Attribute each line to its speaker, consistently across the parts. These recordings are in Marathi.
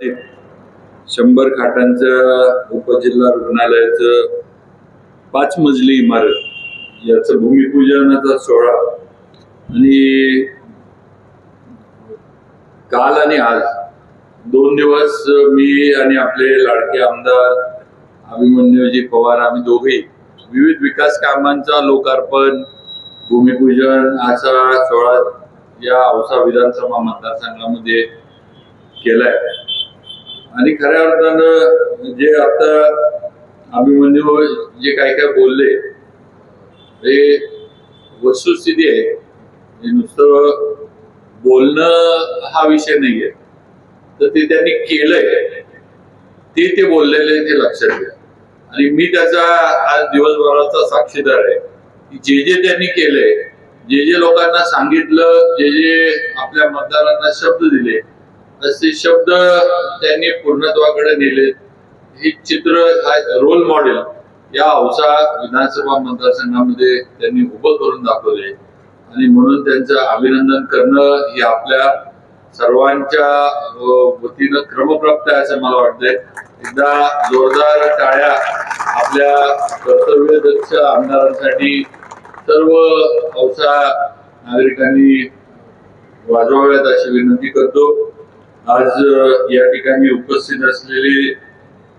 Speaker 1: शंभर खाटांच्या उपजिल्हा रुग्णालयाचं पाच मजली इमारत याचं भूमिपूजनाचा सोहळा. आणि काल आणि आज दोन दिवस मी आणि आपले लाडके आमदार अभिमन्यूजी पवार आम्ही दोघे विविध विकास कामांचा लोकार्पण भूमिपूजन असा सोहळा या औसा विधानसभा मतदारसंघामध्ये केलाय. आणि खऱ्या अर्थानं जे आता अभिमन्यू जे काय काय बोलले हे वस्तुस्थिती आहे. नुसतं बोलणं हा विषय नाहीये. तर ते त्यांनी केलंय. ते ते बोललेले ते लक्षात घ्या. आणि मी त्याचा आज दिवसभराचा साक्षीदार आहे. की जे जे त्यांनी केलंय जे जे लोकांना सांगितलं जे जे आपल्या मतदारांना शब्द दिले असे शब्द त्यांनी पूर्णत्वाकडे नेले. हे चित्र रोल मॉडेल या औसा विधानसभा मतदारसंघामध्ये त्यांनी उभं करून दाखवले. आणि म्हणून त्यांचं अभिनंदन करणं ही आपल्या सर्वांच्या वतीनं क्रमप्राप्त आहे असं मला वाटतंय. एकदा जोरदार टाळ्या आपल्या कर्तव्यदक्ष आमदारांसाठी सर्व औसा नागरिकांनी वाजवाव्यात अशी विनंती करतो. आज या ठिकाणी उपस्थित असलेले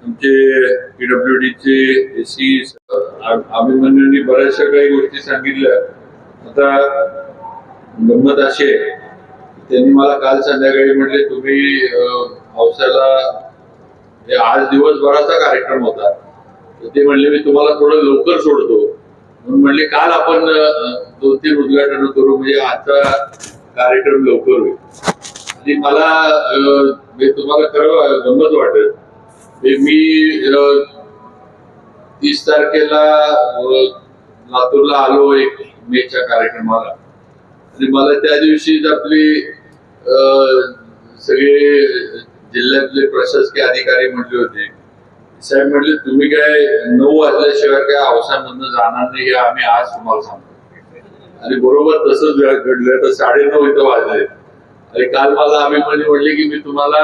Speaker 1: आमचे पीडब्ल्यू डीचे एसी अभिमन्यूंनी बऱ्याचशा काही गोष्टी सांगितल्या. आता गंमत अशी आहे त्यांनी मला काल संध्याकाळी म्हटले तुम्ही पावसाला आज दिवसभराचा कार्यक्रम होता. ते म्हणले मी तुम्हाला थोडं लवकर सोडतो. म्हणून म्हणले काल आपण दोन तीन उद्घाटन करू म्हणजे आजचा कार्यक्रम लवकर होईल. आणि मला म्हणजे तुम्हाला खरं गंमत वाटेल. मी तीस तारखेला लातूरला आलो एक मेच्या कार्यक्रमाला. आणि मला त्या दिवशीच आपली सगळे जिल्ह्यातले प्रशासकीय अधिकारी म्हटले होते साहेब म्हटले तुम्ही काय नऊ वाजल्याशिवाय काय अवसामधनं जाणार नाही हे आम्ही आज तुम्हाला सांगतो. आणि बरोबर तसंच घडलं तर साडे नऊ इथं वाजले. अरे काल मला अभिमानी म्हणले की मी तुम्हाला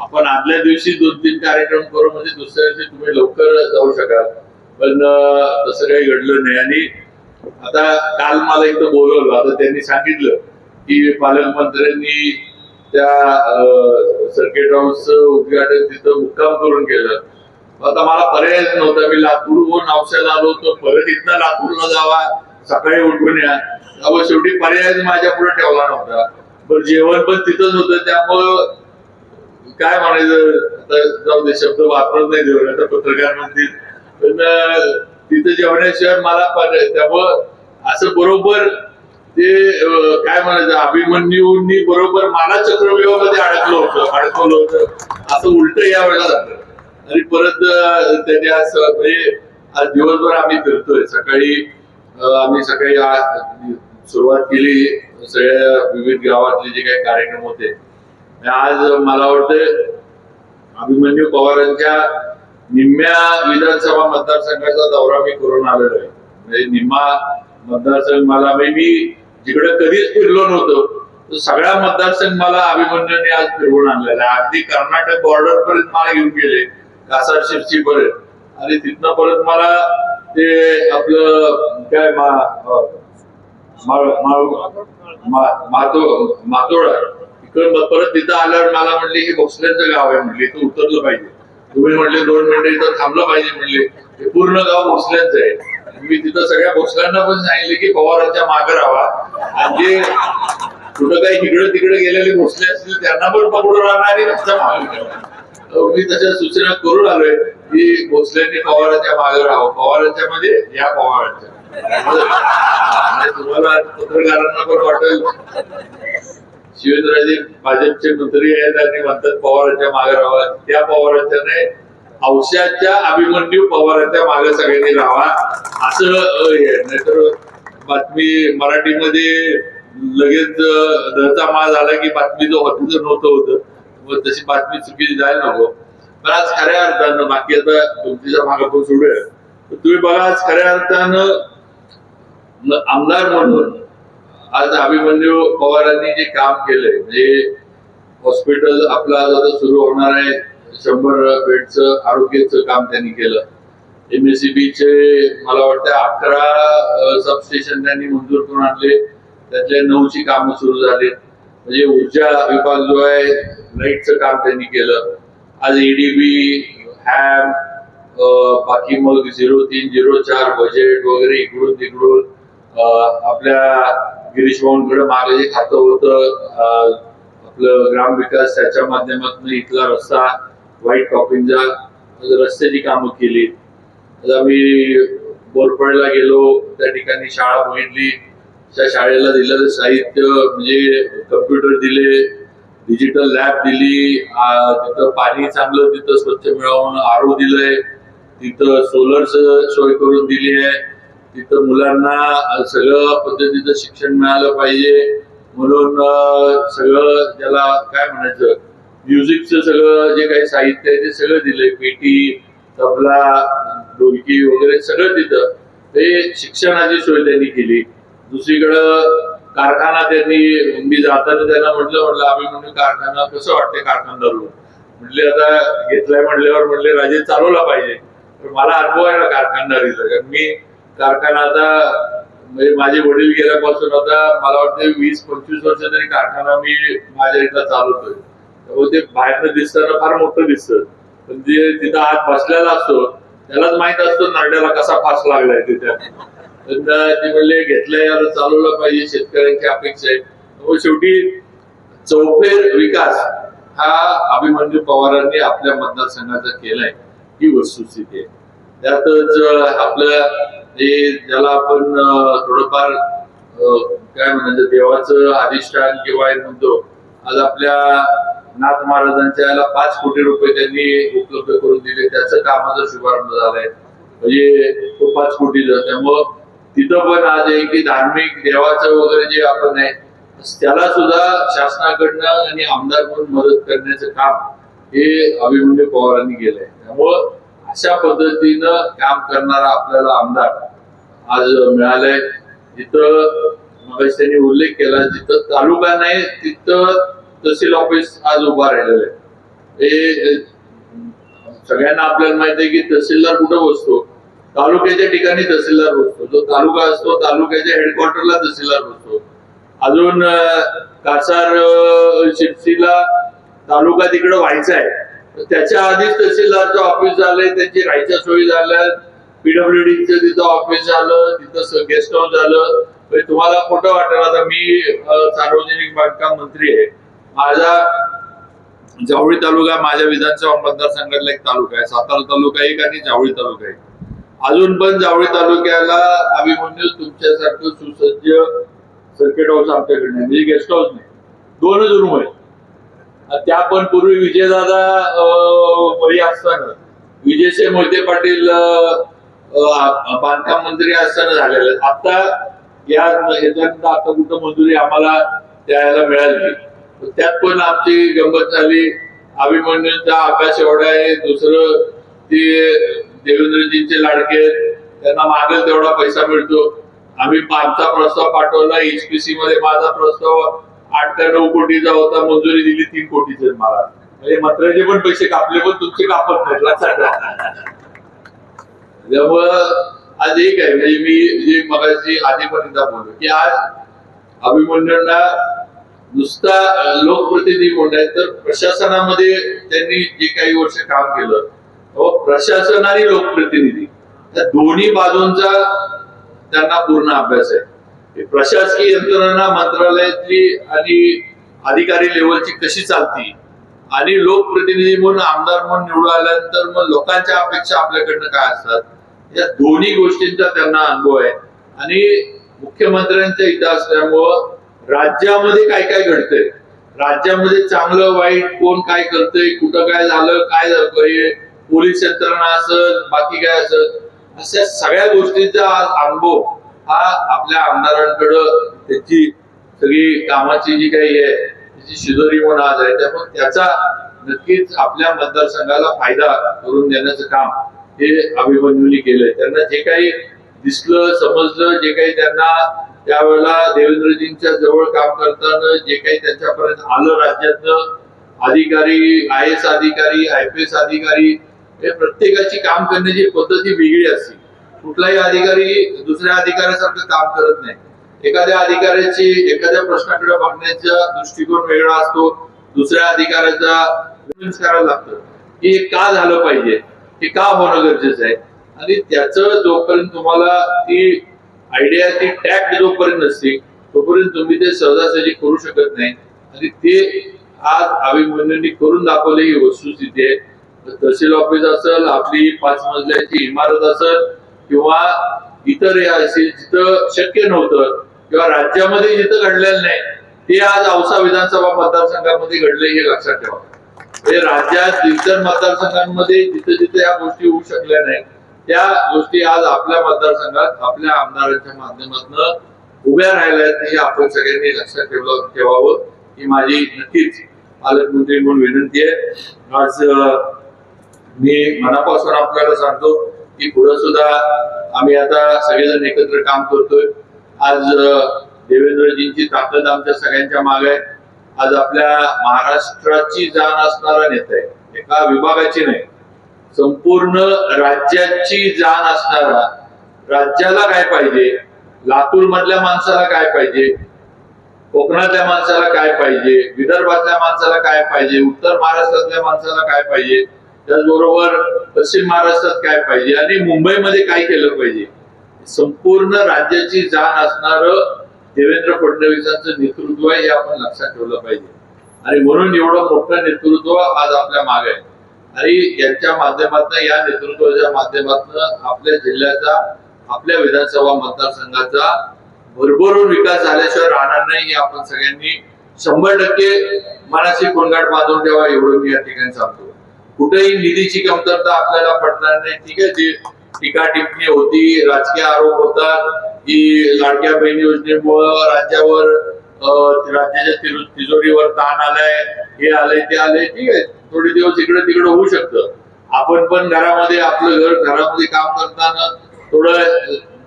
Speaker 1: आपण आदल्या दिवशी दोन तीन कार्यक्रम करू म्हणजे दुसऱ्या दिवशी तुम्ही लवकर जाऊ शकाल. पण तसं काही घडलं नाही. आणि आता काल मला इथं बोलवलं आता त्यांनी सांगितलं की पालकमंत्र्यांनी त्या सर्किट हाऊसचं उद्घाटन तिथं मुक्काम करून केलं. आता मला पर्यायच नव्हता. मी लातूरहून औषध आलो होतो. परत इथनं लातूरला जावा. सकाळी उठून या. शेवटी पर्यायच माझ्या पुढे ठेवला नव्हता. पण जेवण पण तिथंच होतं त्यामुळं काय म्हणायचं आता जाऊ दे शब्द वापरत नाही देऊ आता पत्रकार म्हणतील. पण तिथं जेवण्याशिवाय मला पर्याय त्यामुळं असं बरोबर ते काय म्हणायचं अभिमन्यूंनी बरोबर मला चक्रव्यूहामध्ये अडकलं होतं अडकवलं होतं. असं उलट या वेळेला झालं. आणि परत त्याने आज म्हणजे आज दिवसभर आम्ही फिरतोय. सकाळी आम्ही सकाळी सुरुवात केली सगळ्या विविध गावातले जे काही कार्यक्रम होते. आज मला वाटतं अभिमन्यू पवारांच्या निम्म्या विधानसभा मतदारसंघाचा दौरा मी करून आलेलो आहे. म्हणजे निम्मा मतदारसंघ मला म्हणजे मी जिकडे कधीच फिरलो नव्हतो तो सगळा मतदारसंघ मला अभिमन्यूने आज फिरवून आणलेला आहे. अगदी कर्नाटक बॉर्डर पर्यंत मला घेऊन गेले कासार शिरसी पर्यंत. आणि तिथनं परत मला ते आपलं काय मातोडा अं, मातोळा परत तिथं आल्यावर मला म्हणले हे भोसल्यांचं गाव आहे म्हणले. इथं उतरलं पाहिजे. तुम्ही म्हणले दोन मिनिटं इथं थांबलं पाहिजे म्हणले. हे पूर्ण गाव भोसल्यांचं आहे. मी तिथं सगळ्या भोसल्यांना पण सांगितले की पवारांच्या मागे राहा. आणि जे कुठं काही इकडे तिकडे गेलेले भोसले असतील त्यांना पण पकडून राहणार आणि मागे मी तशा सूचना करून आलोय की भोसल्यांनी पवारांच्या मागे राहावं. पवारांच्या मध्ये या पवारांच्या. तुम्हाला पत्रकारांना पण वाटेल. शिवेंद्रराजे भाजपचे मंत्री आहेत आणि म्हणतात पवारांच्या मागे राहावा. त्या पवारांच्या नाही औषधाच्या अभिमन्यू पवारांच्या मागे सगळ्यांनी राहावा. असं अं, हे नाहीतर बातमी मराठीमध्ये लगेच धरचा माल झाला की बातमी जो होती नव्हतं होतं. मग तशी बातमी चुकीची जायला नको. पण आज खऱ्या अर्थानं बाकी आता तुमच्या मागे पण सोडूया तुम्ही बघा आज खऱ्या अर्थानं आमदार म्हणून आज अभिमन्यू म्हणजे पवारांनी जे काम केलंय म्हणजे हॉस्पिटल आपला आज आता सुरू होणार आहे शंभर बेडचं आरोग्याचं काम त्यांनी केलं. एम एस चे मला वाटतं अकरा सबस्टेशन त्यांनी मंजूर करून आणले. त्यातले नऊची कामं सुरू झाली म्हणजे ऊर्जा विभाग जो आहे लाईटचं काम त्यांनी केलं. आज ईडीबी हॅम बाकी मग झिरो तीन झिरो चार बजेट वगैरे इकडून तिकडून आपल्या गिरीश भाऊंकडे मागे जे खातं होतं. आपलं ग्राम विकास त्याच्या माध्यमातून इथला रस्ता व्हाईट टॉपिंगचा रस्त्याची कामं केली. आता मी गेलो त्या ठिकाणी शाळा बघितली. त्या शाळेला दिलेलं साहित्य म्हणजे कम्प्युटर दिले डिजिटल लॅब दिली. तिथं पाणी चांगलं तिथं स्वच्छ मिळवून आरो दिलंय. तिथं सोलर सोय करून दिली आहे. तिथं मुलांना सगळं पद्धतीचं शिक्षण मिळालं पाहिजे. म्हणून सगळं त्याला काय म्हणायचं म्युझिकचं सगळं जे काही साहित्य आहे ते सगळं दिलंय. पेटी तबला ढोलकी वगैरे सगळं तिथं. ते शिक्षणाची सोय त्यांनी केली. दुसरीकडं कारखाना त्यांनी मी जाताना त्यांना म्हटलं म्हटलं आम्ही म्हणून कारखाना कसं वाटतंय कारखानदार म्हटले आता घेतलाय म्हटल्यावर म्हटले राजे चालवला पाहिजे. तर मला अनुभव आहे ना कारखानदारीचा. कारण मी कारखाना आता म्हणजे माझे वडील गेल्यापासून आता मला वाटते वीस पंचवीस वर्ष तरी कारखाना मी माझ्या इथला चालवतोय. त्यामुळे ते बाहेरनं दिसताना फार मोठं दिसतं. पण जे तिथं आत बसलेला असतो त्यालाच माहीत असतो नारड्याला कसा फास लागलाय तिथे. ते म्हणले घेतलंय चालवलं पाहिजे शेतकऱ्यांची अपेक्षा आहे. त्यामुळे शेवटी चौफेर विकास हा अभिमन्यू पवारांनी आपल्या मतदारसंघाचा केलाय ही वस्तुस्थिती आहे. त्यातच आपलं जे ज्याला आपण थोडंफार काय म्हणायचं देवाचं अधिष्ठान किंवा एक म्हणतो आज आपल्या नाथ महाराजांच्या याला पाच कोटी रुपये त्यांनी उपलब्ध करून दिले. त्याचं कामाचा शुभारंभ झालाय. म्हणजे तो पाच कोटीचा त्यामुळं तिथं पण आज आहे की धार्मिक देवाचं वगैरे जे आपण आहे त्याला सुद्धा शासनाकडनं आणि आमदार म्हणून मदत करण्याचं काम हे अभिमन्यू पवारांनी केलंय. त्यामुळं अशा पद्धतीनं काम करणारा आपल्याला आमदार आज मिळालाय. जिथं मग त्यांनी उल्लेख केला जिथं तालुका नाही तिथं तहसील ऑफिस आज उभा राहिलेलं आहे. हे सगळ्यांना आपल्याला माहिती आहे की तहसीलदार कुठं बसतो? तालुक्याच्या ठिकाणी तहसीलदार बसतो. जो तालुका असतो तालुक्याच्या हेडक्वार्टरला तहसीलदार बसतो. अजून कासार अं, शिरसीला तालुका तिकडं व्हायचा आहे. त्याच्या आधीच तहसीलदारचं ऑफिस झालंय त्यांची राहायच्या सोयी झाल्या पीडब्ल्यूडीचं तिथं ऑफिस झालं तिथं गेस्ट हाऊस झालं. म्हणजे तुम्हाला खोटं वाटेल आता मी सार्वजनिक बांधकाम मंत्री आहे. माझा जावळी तालुका माझ्या विधानसभा मतदारसंघातला एक तालुका आहे. सातारा तालुका एक आणि जावळी तालुका एक. अजून पण जावळी तालुक्याला अभिमन्यू तुमच्यासारखं सुसज्ज सर्किट हाऊस आमच्याकडे नाही. म्हणजे गेस्ट हाऊस नाही. दोनच रूम आहेत. त्या पण पूर्वी विजयदादा अं, असताना विजयसिंह मोहिते पाटील बांधकाम मंत्री असताना झालेलं. आता या याच्यानंतर आता कुठं मंजुरी आम्हाला द्यायला मिळाली त्यात पण आमची गंमत झाली. अभिमन्यूचा अभ्यास एवढा आहे. दुसरं ते देवेंद्रजींचे लाडके त्यांना मागेल तेवढा पैसा मिळतो. आम्ही आमचा प्रस्ताव पाठवला. एचपीसी मध्ये माझा प्रस्ताव आठ ते नऊ कोटीचा होता मंजुरी दिली तीन कोटीचे मला. म्हणजे मंत्र्याचे पण पैसे कापले पण तुमचे कापत नाही. लक्षात त्यामुळं आज एक आहे म्हणजे मी जे मगाशी आधीपर्यंत बोललो की आज अभिमन्यूंना नुसता लोकप्रतिनिधी कोण तर प्रशासनामध्ये त्यांनी जे काही वर्ष काम केलं प्रशासन आणि लोकप्रतिनिधी. त्या दोन्ही बाजूंचा त्यांना पूर्ण अभ्यास आहे. प्रशासकीय यंत्रणा मंत्रालयातली आणि अधिकारी लेवलची कशी चालती? आणि लोकप्रतिनिधी म्हणून आमदार म्हणून निवडून आल्यानंतर मग लोकांच्या अपेक्षा आपल्याकडनं काय असतात? या दोन्ही गोष्टींचा त्यांना अनुभव आहे. आणि मुख्यमंत्र्यांच्या इथं असल्यामुळं राज्यामध्ये काय काय घडतंय? राज्यामध्ये चांगलं वाईट कोण काय करतंय कुठं काय झालं काय पोलीस यंत्रणा असत बाकी काय असत अशा सगळ्या गोष्टींचा अनुभव हा आपल्या आमदारांकडं त्याची सगळी कामाची जी काही आहे त्याची शिजोरी म्हणून आज आहे त्यामुळे त्याचा नक्कीच आपल्या मतदारसंघाला फायदा करून देण्याचं काम हे अभिमन्यूनी केलंय. त्यांना जे काही दिसलं समजलं जे काही त्यांना त्यावेळेला देवेंद्रजींच्या जवळ काम करताना जे काही त्यांच्यापर्यंत आलं राज्यातनं अधिकारी आय एस अधिकारी आय पी एस अधिकारी हे प्रत्येकाची काम करण्याची पद्धती वेगळी असते. कुठलाही अधिकारी दुसऱ्या अधिकाऱ्यासारखं काम करत नाही. एखाद्या अधिकाऱ्याची एखाद्या प्रश्नाकडे बघण्याचा दृष्टिकोन वेगळा असतो दुसऱ्या अधिकाऱ्याचा विचार करायला लागतं. की हे का झालं पाहिजे? हे का होणं गरजेचं आहे? आणि त्याचं जोपर्यंत तुम्हाला ती आयडिया ती टॅक्ट जोपर्यंत नसते तोपर्यंत तुम्ही ते सहजासहजी करू शकत नाही. आणि ते आज अभिमन्यूंनी करून दाखवले ही वस्तुस्थिती आहे तहसील ऑफिस असेल आपली पाच मजल्याची इमारत असेल किंवा इतर हे जिथं शक्य नव्हतं किंवा राज्यामध्ये जिथं घडलेलं नाही ते आज औसा विधानसभा मतदारसंघामध्ये घडले हे लक्षात ठेवा. हे राज्यात इतर मतदारसंघांमध्ये जिथे जिथे या गोष्टी होऊ शकल्या नाही त्या गोष्टी आज आपल्या मतदारसंघात आपल्या आमदारांच्या माध्यमातून उभ्या राहिल्या आहेत हे आपण सगळ्यांनी लक्षात ठेवलं ठेवावं ही माझी नक्कीच पालकमंत्री म्हणून विनंती आहे. आज मी मनापासून आपल्याला सांगतो की पुढं सुद्धा आम्ही आता सगळेजण एकत्र काम करतोय. आज देवेंद्रजींची ताकद आमच्या सगळ्यांच्या मागे आहे. आज आपल्या महाराष्ट्राची जाण असणारा नेता आहे. एका विभागाची नाही. संपूर्ण राज्याची जाण असणारा राज्याला काय पाहिजे? लातूर मधल्या माणसाला काय पाहिजे? कोकणातल्या माणसाला काय पाहिजे? विदर्भातल्या माणसाला काय पाहिजे? उत्तर महाराष्ट्रातल्या माणसाला काय पाहिजे? त्याचबरोबर पश्चिम महाराष्ट्रात काय पाहिजे आणि मुंबईमध्ये काय केलं पाहिजे? संपूर्ण राज्याची जाण असणार देवेंद्र फडणवीसांचं नेतृत्व आहे हे आपण लक्षात ठेवलं पाहिजे. आणि म्हणून एवढं मोठं नेतृत्व आज आपल्या मागे आहे. आणि यांच्या माध्यमातून या नेतृत्वाच्या माध्यमातून आपल्या जिल्ह्याचा आपल्या विधानसभा मतदारसंघाचा भरभरून विकास झाल्याशिवाय राहणार नाही हे आपण सगळ्यांनी शंभर टक्के मनाची कोणगाट बांधून ठेवा एवढं मी या ठिकाणी सांगतो. कुठेही निधीची कमतरता आपल्याला पडणार नाही. ठीक आहे? जी टीका टिप्पणी होती राजकीय आरोप होतात की लाडक्या बहीण योजनेमुळं राज्यावर अं, राज्याच्या तिजोरीवर ताण आलाय हे आलंय ते आलंय. ठीक आहे? थोडे दिवस इकडे तिकडे होऊ शकतं. आपण पण घरामध्ये आपलं घर घरामध्ये काम करताना थोडं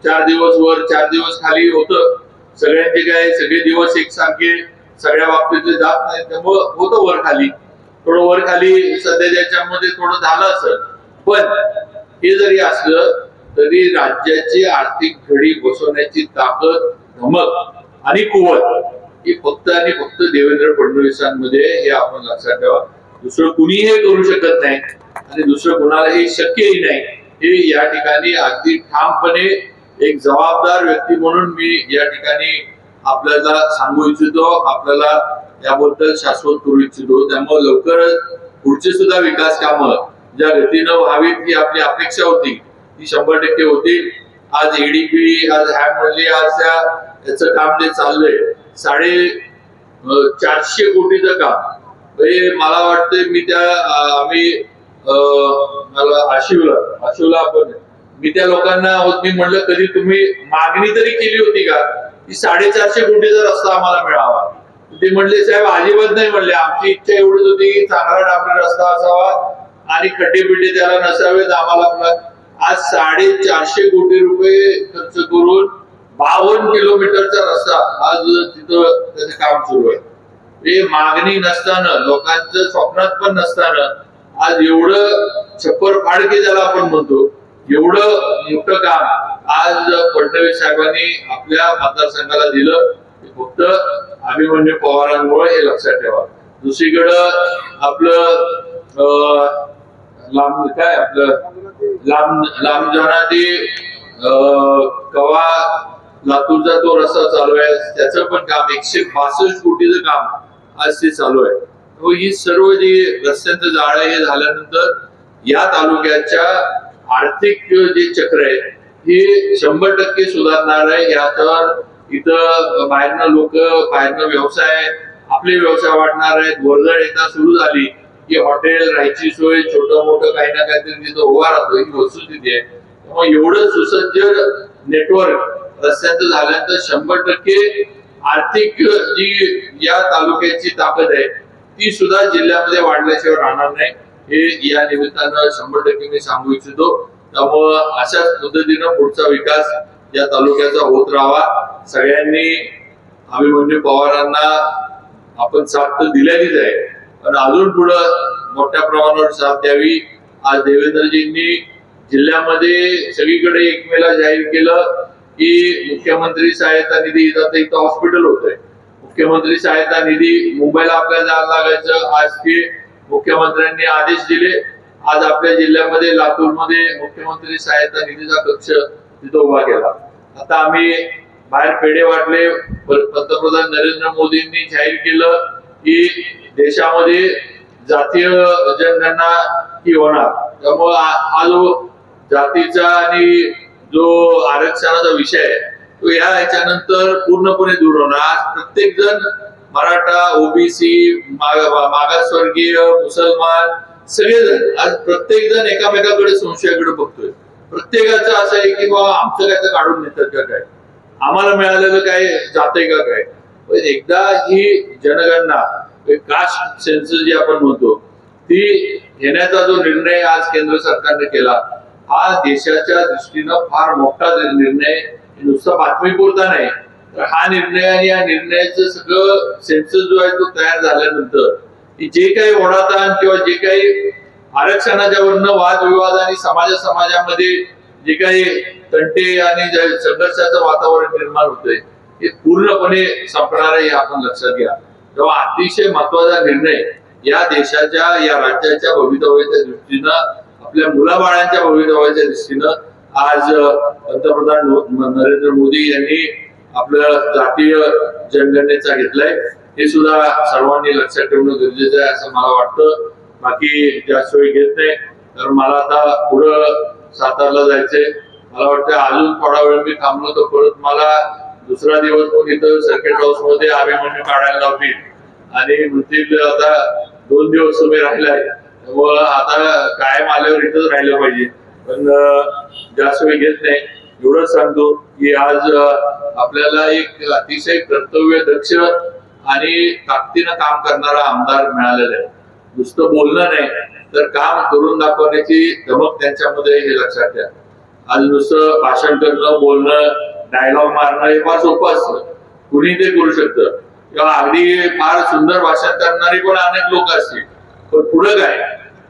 Speaker 1: चार दिवस वर चार दिवस खाली होतं. सगळ्यांचे काय सगळे दिवस एकसारखे सगळ्या बाबतीतले जात नाही. त्यामुळं होतं वर खाली. थोडं वर खाली सध्या ज्याच्यामध्ये थोडं झालं असं पण हे जरी असलं तरी राज्याची आर्थिक घडी बसवण्याची ताकद धमक आणि कुवत ही फक्त आणि फक्त देवेंद्र फडणवीसांमध्ये हे आपण लक्षात ठेवा. दुसरं कुणीही हे करू शकत नाही आणि दुसरं कुणालाही शक्यही नाही. हे या ठिकाणी अगदी ठामपणे एक जबाबदार व्यक्ती म्हणून मी या ठिकाणी आपल्याला सांगू इच्छितो. आपल्याला याबद्दल शाश्वत करू इच्छितो. त्यामुळे लवकरच पुढची सुद्धा विकास कामं ज्या गतीनं व्हावीत ही आपली अपेक्षा होती ती शंभर टक्के होती आज एडीपी आज हॅमली म्हणली आज त्या याचं काम जे चाललंय साडे चारशे कोटीचं काम. म्हणजे मला वाटतंय मी त्या आम्ही अं, मला आशिवला आशिवला आपण. मी त्या लोकांना मी म्हणलं कधी तुम्ही मागणी तरी केली होती का? की साडेचारशे कोटीचा रस्ता आम्हाला मिळावा. ते म्हणले साहेब अजिबात नाही म्हणले. आमची इच्छा एवढीच होती की चांगला डांबरी रस्ता असावा आणि खड्डे बिड्डे त्याला नसावेत आम्हाला आज आज साडेचारशे कोटी रुपये खर्च करून बावन्न किलोमीटरचा रस्ता आज तिथं त्याचं काम सुरू आहे. हे मागणी नसताना लोकांचं स्वप्नात पण नसताना आज एवढं छप्पर फाडके ज्याला आपण म्हणतो एवढं मोठं काम आज फडणवीस साहेबांनी आपल्या मतदारसंघाला दिलं. फक्त अभिमन्यू पवारांमुळे हे लक्षात ठेवा. दुसरीकडं आपलं अं, लांब काय आपलं? लांब लांब जाणारी कवा लातूरचा तो रस्ता चालू आहे त्याचं पण काम एकशे बासष्ट कोटीचं काम आज ते चालू आहे. ही सर्व जी रस्त्यांचं जाळं हे झाल्यानंतर या तालुक्याच्या आर्थिक जे चक्र आहे हे शंभर टक्के सुधारणार आहे. याच्यावर इथं बाहेरनं लोक बाहेरनं व्यवसाय आपले व्यवसाय वाढणार आहेत वर्दळ एकदा सुरू झाली की हॉटेल राहायची सोय छोटं मोठं काही ना काहीतरी तिथं उभा राहतो ही वस्तुस्थिती आहे. त्यामुळे एवढं सुसज्ज नेटवर्क रस्त्याचं झाल्यानंतर शंभर टक्के आर्थिक जी या तालुक्याची ताकद आहे ती सुद्धा जिल्ह्यामध्ये वाढल्याशिवाय राहणार नाही. हे या निमित्तानं शंभर टक्के मी सांगू इच्छितो. त्यामुळं अशाच पद्धतीनं पुढचा विकास या तालुक्याचा होत राहावा. सगळ्यांनी अभिमन्यू म्हणजे पवारांना आपण साथ तर दिल्यानीच आहे. पण अजून पुढं मोठ्या प्रमाणावर साथ द्यावी. आज देवेंद्रजींनी जिल्ह्यामध्ये सगळीकडे एक मेला जाहीर केलं की मुख्यमंत्री सहायता निधी आता इथं हॉस्पिटल होत आहे मुख्यमंत्री सहायता निधी मुंबईला आपल्याला जायला लागायचं. आज ते मुख्यमंत्र्यांनी आदेश दिले. आज आपल्या जिल्ह्यामध्ये लातूरमध्ये मुख्यमंत्री सहायता निधीचा कक्ष तिथं उभा केला. आता आम्ही बाहेर पेढे वाटले. पंतप्रधान नरेंद्र मोदींनी जाहीर केलं की देशामध्ये जातीय जनगणना ही होणार. त्यामुळं हा जो जातीचा आणि जो आरक्षणाचा विषय आहे तो या ह्याच्यानंतर पूर्णपणे दूर होणार. आज प्रत्येक जण मराठा ओबीसी मागासवर्गीय मुसलमान सगळेजण आज प्रत्येक जण एकामेकाकडे संशयाकडे बघतोय. प्रत्येकाचं असं आहे की बाबा आमचं काय तर काढून नेतात का काय? आम्हाला मिळालेलं काय जाते का काय? पण एकदा ही जनगणना कास्ट सेन्सस जी आपण म्हणतो ती घेण्याचा जो निर्णय आज केंद्र सरकारने केला हा देशाच्या दृष्टीनं फार मोठा निर्णय नुसता बातमीपुरता नाही तर हा निर्णय आणि या निर्णयाचं सगळं सेन्सस जो आहे तो तयार झाल्यानंतर जे काही ओढाताण किंवा जे काही आरक्षणाच्या वरनं वादविवाद आणि समाजा समाजामध्ये जे काही तंटे आणि संघर्षाचं वातावरण निर्माण होतंय हे पूर्णपणे संपणार आहे हे आपण लक्षात घ्या. तेव्हा अतिशय महत्त्वाचा निर्णय या देशाच्या या राज्याच्या भवितव्याच्या दृष्टीनं आपल्या मुलाबाळांच्या भवितव्याच्या दृष्टीनं आज पंतप्रधान नरेंद्र मोदी यांनी आपलं जातीय जनगणनेचा घेतलाय हे सुद्धा सर्वांनी लक्षात ठेवणं गरजेचं आहे असं मला वाटतं. बाकी जास्त वेळ घेत नाही. तर मला आता पुढं सातारला जायचंय. मला वाटतं अजून थोडा वेळ मी थांबलो तर परत मला दुसरा दिवस मग इथं सर्किट हाऊसमध्ये अभिमन्यू म्हणजे काढायला लावतील. आणि म्हणतील आता दोन दिवस तुम्ही राहिलाय. व आता कायम आल्यावर इथंच राहिलं पाहिजे. पण जास्त वेळ घेत नाही. एवढंच सांगतो की आज आपल्याला एक अतिशय कर्तव्य दक्ष आणि ताकदीनं काम करणारा आमदार मिळालेला आहे. नुसतं बोलणं नाही तर काम करून दाखवण्याची धमक त्यांच्यामध्ये हे लक्षात घ्या आज नुसतं भाषण करणं बोलणं डायलॉग मारणं हे फार सोपं असतं. कुणी ते करू शकतं. किंवा अगदी फार सुंदर भाषण करणारे पण अनेक लोक असतील. पण पुढं काय?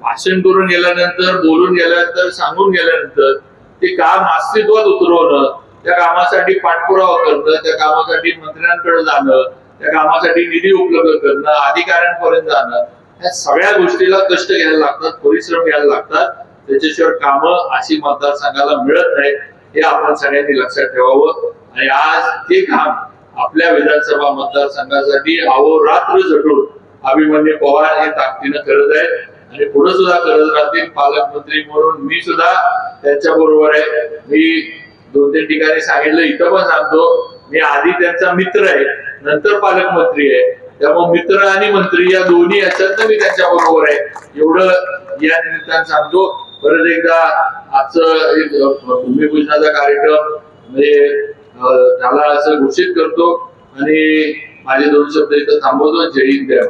Speaker 1: भाषण करून गेल्यानंतर बोलून गेल्यानंतर सांगून गेल्यानंतर ते काम अस्तित्वात उतरवणं त्या कामासाठी पाठपुरावा करणं त्या कामासाठी मंत्र्यांकडे जाणं त्या कामासाठी निधी उपलब्ध करणं अधिकाऱ्यांपर्यंत जाणं सगळ्या गोष्टीला कष्ट घ्यायला लागतात परिश्रम घ्यायला लागतात. त्याच्याशिवाय कामं अशी मतदारसंघाला मिळत नाहीत हे आपण सगळ्यांनी लक्षात ठेवावं. आणि आज ते काम आपल्या विधानसभा मतदारसंघासाठी अहोरात्र झटून अभिमन्यू पवार हे ताकदीनं करत आहेत. आणि पुढे सुद्धा करत राहतील पालकमंत्री म्हणून मी सुद्धा त्यांच्या बरोबर आहे. मी दोन तीन ठिकाणी सांगितलं इथं पण सांगतो. मी आधी त्यांचा मित्र आहे नंतर पालकमंत्री आहे. त्यामुळे मित्र आणि मंत्री या दोन्ही याच्यात मी त्यांच्या बरोबर आहे. एवढं या निमित्तानं सांगतो. परत एकदा आजचं एक भूमिपूजनाचा कार्यक्रम म्हणजे झाला असं घोषित करतो. आणि माझे दोन शब्द इथं थांबवतो. जय हिंद जय